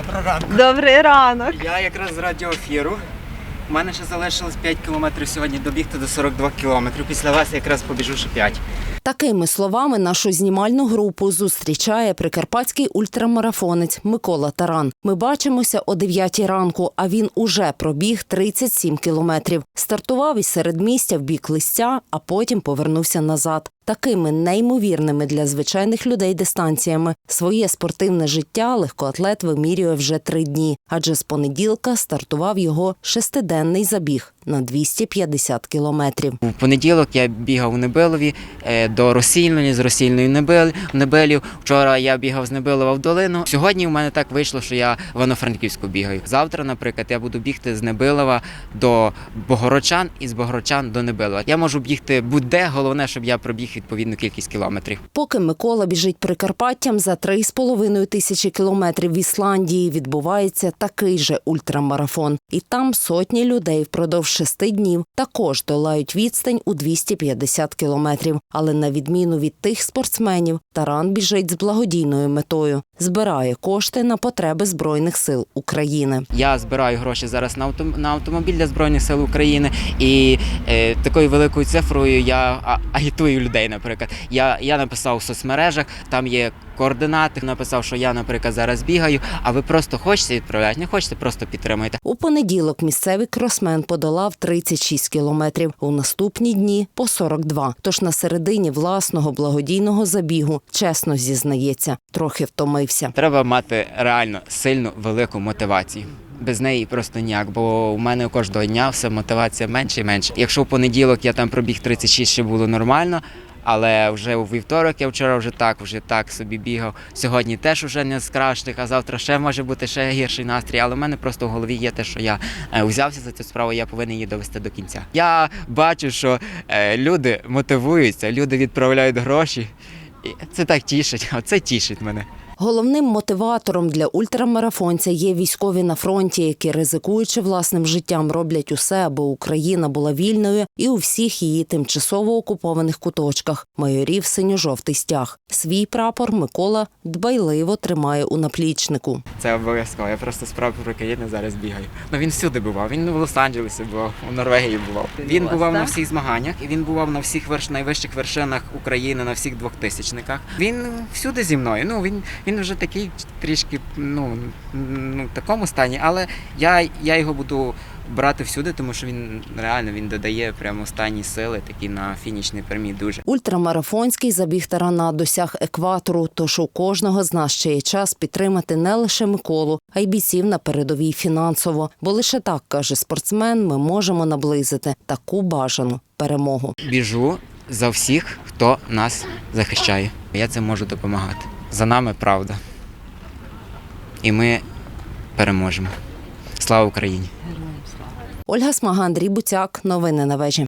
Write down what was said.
Доброго ранку. Добрий ранок. Я якраз з радіоефіру. У мене ще залишилось 5 кілометрів сьогодні добігти до 42 кілометрів. Після вас я якраз побіжу ще 5. Такими словами нашу знімальну групу зустрічає прикарпатський ультрамарафонець Микола Таран. Ми бачимося о 9 ранку, а він уже пробіг 37 кілометрів. Стартував із середмістя в бік листя, а потім повернувся назад. Такими неймовірними для звичайних людей дистанціями своє спортивне життя легкоатлет вимірює вже три дні, адже з понеділка стартував його шестиденний забіг на 250 кілометрів. У понеділок я бігав у Небилові е, до Росільної, з Росільної в Небил. Вчора я бігав з Небилова в долину. Сьогодні у мене так вийшло, що я в Івано-Франківську бігаю. Завтра, наприклад, я буду бігти з Небилова до Богородчан і з Богородчан до Небилова. Я можу бігти будь-де, головне, щоб я пробіг відповідну кількість кілометрів. Поки Микола біжить Прикарпаттям за 3,5 тисячі кілометрів в Ісландії, відбувається такий же ультрамарафон. І там сотні людей впродовж шести днів також долають відстань у 250 кілометрів. Але на відміну від тих спортсменів, Таран біжить з благодійною метою, збирає кошти на потреби збройних сил України. Я збираю гроші зараз на авто на автомобіль для збройних сил України, і е, такою великою цифрою я агітую людей. Наприклад, я, я написав у соцмережах, там є координати. Написав, що я, наприклад, зараз бігаю. А ви просто хочете відправляти, не хочете, просто підтримуйте. У понеділок місцевий кросмен подолав 36 кілометрів, у наступні дні по 42. Тож на середині власного благодійного забігу чесно зізнається, трохи втомився. Треба мати реально сильну велику мотивацію. Без неї просто ніяк, бо у мене кожного дня все мотивація менше і менше. Якщо в понеділок я там пробіг 36, ще було нормально. Але вже у вівторок я вчора вже так, вже так собі бігав. Сьогодні теж вже не з кращих, а завтра ще може бути ще гірший настрій. Але в мене просто в голові є те, що я е, взявся за цю справу, я повинен її довести до кінця. Я бачу, що е, люди мотивуються, люди відправляють гроші. І це так тішить, оце тішить мене. Головним мотиватором для ультрамарафонця є військові на фронті, які ризикуючи власним життям, роблять усе, аби Україна була вільною і у всіх її тимчасово окупованих куточках майорів синьо-жовтий стяг. Свій прапор Микола дбайливо тримає у наплічнику. Це обов'язково. Я просто з прапор України зараз бігаю. Ну він всюди бував. Він в Лос-Анджелесі бував, у Норвегії бував. Він бував на всіх змаганнях, і він бував на всіх верш... найвищих вершинах України, на всіх двохтисячниках. Він всюди зі мною. Ну він, він вже такий трішки ну, ну в такому стані, але я, я його буду брати всюди, тому що він реально він додає прямо останні сили, такі на фінішній прямій дуже. Ультрамарафонський забіг тарана досяг екватору, тож у кожного з нас ще є час підтримати не лише Миколу, а й бійців на передовій фінансово. Бо лише так каже спортсмен, ми можемо наблизити таку бажану перемогу. Біжу за всіх, хто нас захищає. Я цим можу допомагати. За нами правда. І ми переможемо. Слава Україні! Ольга Смага, Андрій Буцяк. Новини на вежі.